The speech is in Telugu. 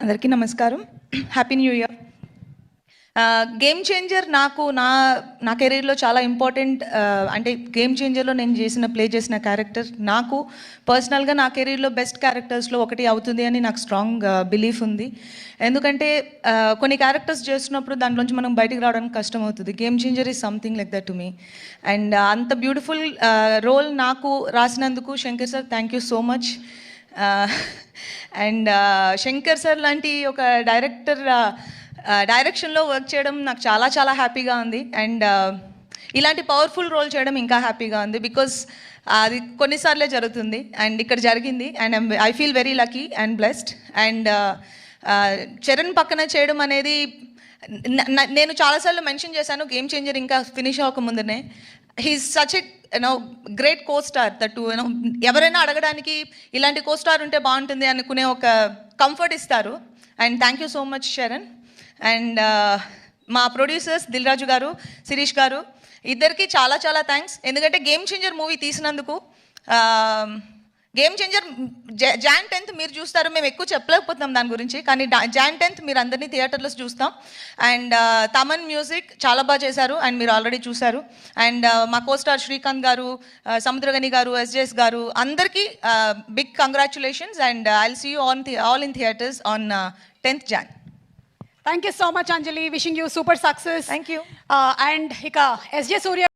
అందరికీ నమస్కారం. Happy new year game changer నాకు నా నా కెరీర్లో చాలా ఇంపార్టెంట్ అంటే గేమ్ చేంజర్లో నేను చేసిన ప్లే చేసిన క్యారెక్టర్ నాకు పర్సనల్గా నా కెరీర్లో బెస్ట్ క్యారెక్టర్స్లో ఒకటి అవుతుంది అని నాకు స్ట్రాంగ్ బిలీఫ్ ఉంది. ఎందుకంటే కొన్ని క్యారెక్టర్స్ చేస్తున్నప్పుడు దాంట్లోంచి మనం బయటికి రావడానికి కష్టం అవుతుంది. Game changer is something like that to me and అంత బ్యూటిఫుల్ రోల్ నాకు రాసినందుకు Shankar sir thank you so much and Shankar sir లాంటి ఒక డైరెక్టర్ డైరెక్షన్లో వర్క్ చేయడం నాకు చాలా చాలా హ్యాపీగా ఉంది. అండ్ ఇలాంటి పవర్ఫుల్ రోల్ చేయడం ఇంకా హ్యాపీగా ఉంది బికాస్ అది కొన్నిసార్లే జరుగుతుంది. అండ్ ఇక్కడ జరిగింది. And I feel very lucky and blessed. And Charan పక్కన చేయడం అనేది నేను చాలాసార్లు మెన్షన్ చేశాను గేమ్ చేంజర్ ఇంకా ఫినిష్ అవ్వక ముందునే he's such a you know great co star that you know ఎవరైనా అడగడానికి ఇలాంటి కో స్టార్ ఉంటే బాగుంటుంది అనుకునే ఒక కంఫర్ట్ ఇస్తారు. And thank you so much Sharan and మా ప్రొడ్యూసర్స్ దిల్ రాజు గారు శిరీష్ గారు ఇద్దరికి చాలా చాలా థ్యాంక్స్ ఎందుకంటే గేమ్ చేంజర్ మూవీ తీసినందుకు um, game changer Jan tenth మీరు చూస్తారు మేము ఎక్కువ చెప్పలేకపోతున్నాం దాని గురించి కానీ జాన్ టెన్త్ మీరు అందరినీ థియేటర్లో చూస్తాం. అండ్ తమన్ మ్యూజిక్ చాలా బాగా చేశారు అండ్ మీరు ఆల్రెడీ చూశారు. అండ్ మా కోస్టార్ శ్రీకాంత్ గారు uh, సముద్రగని గారు ఎస్జెస్ గారు అందరికీ big congratulations and I'll see you on all in theatres on tenth Jan thank you so much Anjali wishing you super success thank you and ఇక ఎస్జే సూర్య